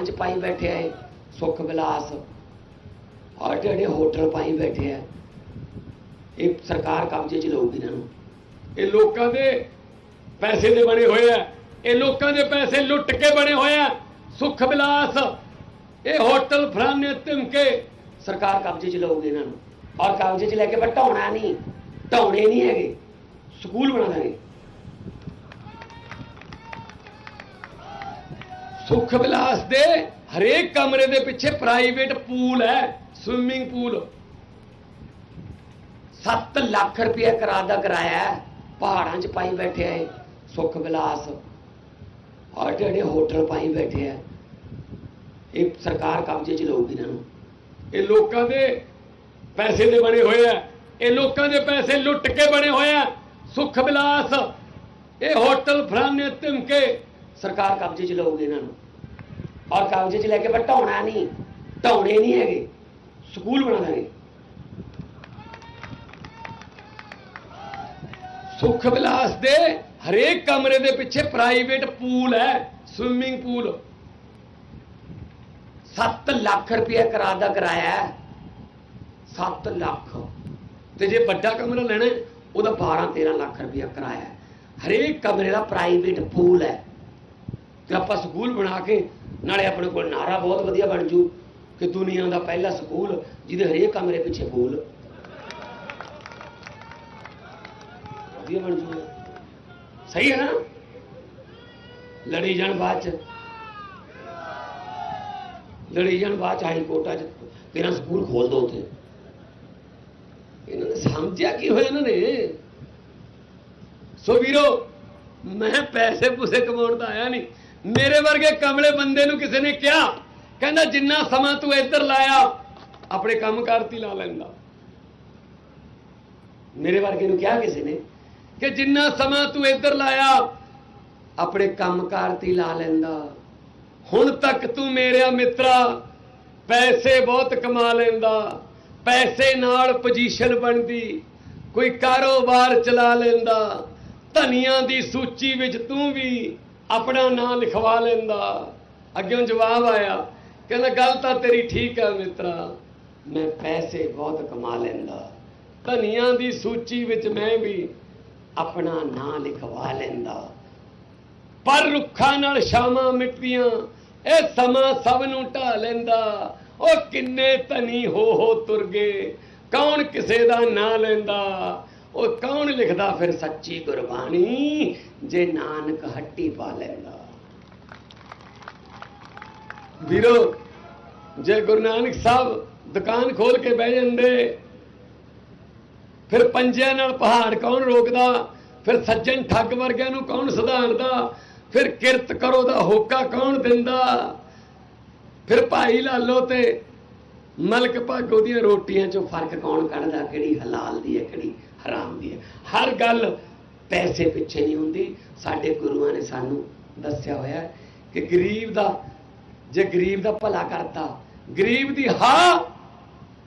ਪਹਾੜਾਂ 'ਚ ਪਾਈ ਬੈਠੇ ਐ ਸੁੱਖ ਵਿਲਾਸ। ਔਰ ਜਿਹੜੇ ਹੋਟਲ ਪਾਈ ਬੈਠੇ ਐ ਇਹ ਸਰਕਾਰ ਕਬਜ਼ੇ 'ਚ ਲਊਗੀ ਇਹਨਾਂ ਨੂੰ। ਇਹ ਲੋਕਾਂ ਦੇ ਪੈਸੇ ਦੇ ਬਣੇ ਹੋਏ ਆ। ਇਹ ਲੋਕਾਂ ਦੇ ਪੈਸੇ ਲੁੱਟ ਕੇ ਬਣੇ ਹੋਏ ਆ। ਸੁੱਖ ਵਿਲਾਸ ਇਹ ਹੋਟਲ ਫਰਾਨੇ ਤਿਮਕੇ ਸਰਕਾਰ ਕਬਜ਼ੇ 'ਚ ਲਊਗੀ ਇਹਨਾਂ ਨੂੰ। ਔਰ ਕਬਜ਼ੇ 'ਚ ਲੈ ਕੇ ਢਾਉਣਾ ਨਹੀਂ। ਢਾਉਣੇ ਨਹੀਂ ਹੈਗੇ। ਸਕੂਲ ਬਣਾ ਦਾਂਗੇ। ਸੁੱਖ ਵਿਲਾਸ ਦੇ ਹਰੇਕ ਕਮਰੇ ਦੇ ਪਿੱਛੇ ਪ੍ਰਾਈਵੇਟ ਪੂਲ ਹੈ ਸਵਿਮਿੰਗ ਪੂਲ 7 ਲੱਖ ਰੁਪਏ ਕਰਾ ਦਾ ਕਿਰਾਇਆ ਹੈ। ਪਹਾੜਾਂ 'ਚ ਪਾਈ ਬੈਠੇ ਐ ਸੁੱਖ ਵਿਲਾਸ ਔਰ ਜਿਹੜੇ ਹੋਟਲ ਪਾਈ ਬੈਠੇ ਐ ਇਹ ਸਰਕਾਰ ਕਬਜ਼ੇ 'ਚ ਲਊਗੀ ਇਹਨਾਂ ਨੂੰ। ਇਹ ਲੋਕਾਂ ਦੇ ਪੈਸੇ ਦੇ ਬਣੇ ਹੋਏ ਆ, ਇਹ ਲੋਕਾਂ ਦੇ ਪੈਸੇ ਲੁੱਟ ਕੇ ਬਣੇ ਹੋਏ ਆ, ਸੁੱਖ ਵਿਲਾਸ ਇਹ ਹੋਟਲ ਫਰਾਨੇ ਧਮਕੇ, ਸਰਕਾਰ ਕਬਜ਼ੇ 'ਚ ਲਊਗੀ ਇਹਨਾਂ ਨੂੰ। ਔਰ ਕਬਜ਼ੇ 'ਚ ਲੈ ਕੇ ਪਰ ਢਾਉਣਾ ਨਹੀਂ ਢਾਉਣੇ ਨਹੀਂ ਹੈਗੇ, ਸਕੂਲ ਬਣਾ ਦਾਂਗੇ। ਸੁੱਖ ਵਿਲਾਸ ਦੇ ਹਰੇਕ ਕਮਰੇ ਦੇ ਪਿੱਛੇ ਪ੍ਰਾਈਵੇਟ ਪੂਲ ਹੈ ਸਵਿਮਿੰਗ ਪੂਲ 7 ਲੱਖ ਰੁਪਏ ਕਰਾ ਦਾ ਕਿਰਾਇਆ ਹੈ। 7 ਲੱਖ। ਤੇ ਜੇ ਵੱਡਾ ਕਮਰਾ ਲੈਣਾ ਉਹਦਾ 12 13 ਲੱਖ ਰੁਪਏ ਕਿਰਾਇਆ ਹਰੇਕ ਕਮਰੇ ਦਾ ਪ੍ਰਾਈਵੇਟ ਪੂਲ ਹੈ। ਤੇ ਆਪਾਂ ਸਕੂਲ ਬਣਾ ਕੇ, ਨਾਲੇ ਆਪਣੇ ਕੋਲ ਨਾਰਾ ਬਹੁਤ ਵਧੀਆ ਬਣ ਜੂ, ਕਿ ਦੁਨੀਆ ਦਾ ਪਹਿਲਾ ਸਕੂਲ, ਜਿਹਦੇ ਹਰੇਕ ਕਮਰੇ ਪਿੱਛੇ ਬੋਲ। ਵਧੀਆ ਬਣ ਜੂ ਸਹੀ ਹੈ ਨਾ? ਲੜੀ ਜਾਣ ਬਾਅਦ ਚ। ਲੜੀ ਜਾਣ ਬਾਅਦ ਚ ਹਾਈ ਕੋਰਟਾਂ ਚ ਤੇਰਾ ਸਕੂਲ ਖੋਲ ਦੋ ਉੱਥੇ। ਇਹਨਾਂ ਨੇ ਸਮਝਿਆ ਕੀ ਹੋਇਆ ਇਹਨਾਂ ਨੇ? ਸੋ ਵੀਰੋ, ਮੈਂ ਪੈਸੇ ਪੂਸੇ ਕਮਾਉਣ ਦਾ ਆਇਆ ਨਹੀਂ। ਮੇਰੇ ਵਰਗੇ ਕਮਲੇ ਬੰਦੇ ਨੂੰ ਕਿਸੇ ਨੇ ਕਿਹਾ? ਕਹਿੰਦਾ, ਜਿੰਨਾ ਸਮਾਂ ਤੂੰ ਇੱਧਰ ਲਾਇਆ, ਆਪਣੇ ਕੰਮ ਕਰਤੀ ਲਾ ਲੈਂਦਾ। ਮੇਰੇ ਵਰਗੇ ਨੂੰ ਕਿਹਾ ਕਿਸੇ ਨੇ? ਕਿ ਜਿੰਨਾ ਸਮਾਂ ਤੂੰ ਇੱਧਰ ਲਾਇਆ, ਆਪਣੇ ਕੰਮਕਾਰ ਤੇ ਹੀ ਲਾ ਲੈਂਦਾ। ਹੁਣ ਤੱਕ ਤੂੰ ਮੇਰਿਆ ਮਿੱਤਰਾ, ਪੈਸੇ ਬਹੁਤ ਕਮਾ ਲੈਂਦਾ। ਪੈਸੇ ਨਾਲ ਪੋਜੀਸ਼ਨ ਬਣਦੀ, ਕੋਈ ਕਾਰੋਬਾਰ ਚਲਾ ਲੈਂਦਾ। ਧਨੀਆਂ ਦੀ ਸੂਚੀ ਵਿੱਚ ਤੂੰ ਵੀ ਆਪਣਾ ਨਾਂ ਲਿਖਵਾ ਲੈਂਦਾ। ਅੱਗੇ ਜਵਾਬ ਆਇਆ, ਕਹਿੰਦਾ, ਗੱਲ ਤਾਂ ਤੇਰੀ ਠੀਕ ਹੈ ਮਿੱਤਰਾ, ਮੈਂ ਪੈਸੇ ਬਹੁਤ ਕਮਾ ਲੈਂਦਾ। ਧਨੀਆਂ ਦੀ ਸੂਚੀ ਵਿੱਚ ਮੈਂ ਵੀ ਆਪਣਾ ਨਾਂ ਲਿਖਵਾ ਲੈਂਦਾ। ਪਰ ਰੁੱਖਾਂ ਨਾਲ ਸ਼ਾਮਾਂ ਮਿਟਦੀਆਂ, ਇਹ ਸਮਾਂ ਸਭ ਨੂੰ ਢਾ ਲੈਂਦਾ। ਉਹ ਕਿੰਨੇ ਧਨੀ ਹੋ ਹੋ ਤੁਰ ਗਏ, ਕੌਣ ਕਿਸੇ ਦਾ ਨਾਂ ਲੈਂਦਾ? ਉਹ ਕੌਣ ਲਿਖਦਾ ਫਿਰ ਸੱਚੀ ਗੁਰਬਾਣੀ? ਜੇ ਨਾਨਕ ਹੱਟੀ ਪਾ ਲੈਂਦਾ। ਵੀਰੋ, ਜੇ ਗੁਰੂ ਨਾਨਕ ਸਾਹਿਬ ਦੁਕਾਨ ਖੋਲ ਕੇ ਬਹਿ ਜਾਂਦੇ, ਫਿਰ ਪੰਜਿਆਂ ਨਾਲ ਪਹਾੜ ਕੌਣ ਰੋਕਦਾ? ਫਿਰ ਸੱਜਣ ਠੱਗ ਵਰਗਿਆਂ ਨੂੰ ਕੌਣ ਸੁਧਾਰਦਾ? ਫਿਰ ਕਿਰਤ ਕਰੋ ਦਾ ਹੋਕਾ ਕੌਣ ਦਿੰਦਾ? ਫਿਰ ਭਾਈ ਲਾਲੋ ਤੇ ਮਲਕ ਭਾਗੋ ਦੀਆਂ ਰੋਟੀਆਂ ਚੋਂ ਫ਼ਰਕ ਕੌਣ ਕੱਢਦਾ? ਕਿਹੜੀ ਹਲਾਲ ਦੀ ਹੈ, ਕਿਹੜੀ ਹਰਾਮ ਦੀ ਹੈ? ਹਰ ਗੱਲ ਪੈਸੇ ਪਿੱਛੇ ਨਹੀਂ ਹੁੰਦੀ। ਸਾਡੇ ਗੁਰੂਆਂ ਨੇ ਸਾਨੂੰ ਦੱਸਿਆ ਹੋਇਆ ਕਿ ਗਰੀਬ ਦਾ, ਜੇ ਗਰੀਬ ਦਾ ਭਲਾ ਕਰਤਾ ਗਰੀਬ ਦੀ ਹਾਂ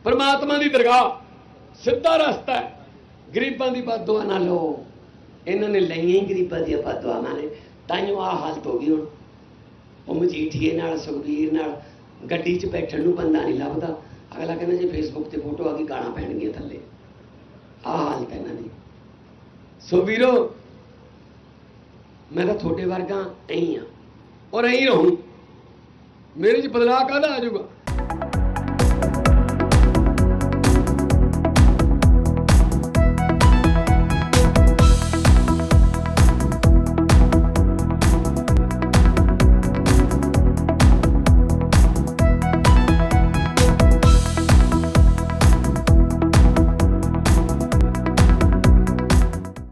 ਪਰਮਾਤਮਾ ਦੀ ਦਰਗਾਹ, ਸਿੱਧਾ ਰਸਤਾ ਹੈ। ਗਰੀਬਾਂ ਦੀ ਬਦਦੁਆ ਨਾ ਲਓ। ਇਹਨਾਂ ਨੇ ਲਈਆਂ ਹੀ ਗਰੀਬਾਂ ਦੀਆਂ ਬਦਦੁਆਵਾਂ ਨੇ। ਤਾਂ ਤਾਈਓ ਆ ਹਾਲਤ ਹੋ ਗਈ ਹੁਣ। ਉਹ ਮਜੀਠੀਏ ਨਾਲ, ਸੁਖਬੀਰ ਨਾਲ ਗੱਡੀ 'ਚ ਬੈਠਣ ਨੂੰ ਬੰਦਾ ਨਹੀਂ ਲੱਭਦਾ। ਅਗਲਾ ਕਹਿੰਦਾ ਜੇ ਫੇਸਬੁੱਕ ਤੇ ਫੋਟੋ ਆ ਗਈ ਗਾਣਾ ਪੈਣਗੀਆਂ ਥੱਲੇ। ਆ ਹਾਲਤ ਹੈ ਇਹਨਾਂ ਦੀ। ਸੋ ਵੀਰੋ, ਮੈਂ ਤਾਂ ਤੁਹਾਡੇ ਵਰਗਾ ਐਂ ਆ। ਔਰ ਐਂ ਰਹੂੰ। ਮੇਰੇ 'ਚ ਬਦਲਾਅ ਕਾਹਦਾ ਆ ਜਾਊਗਾ?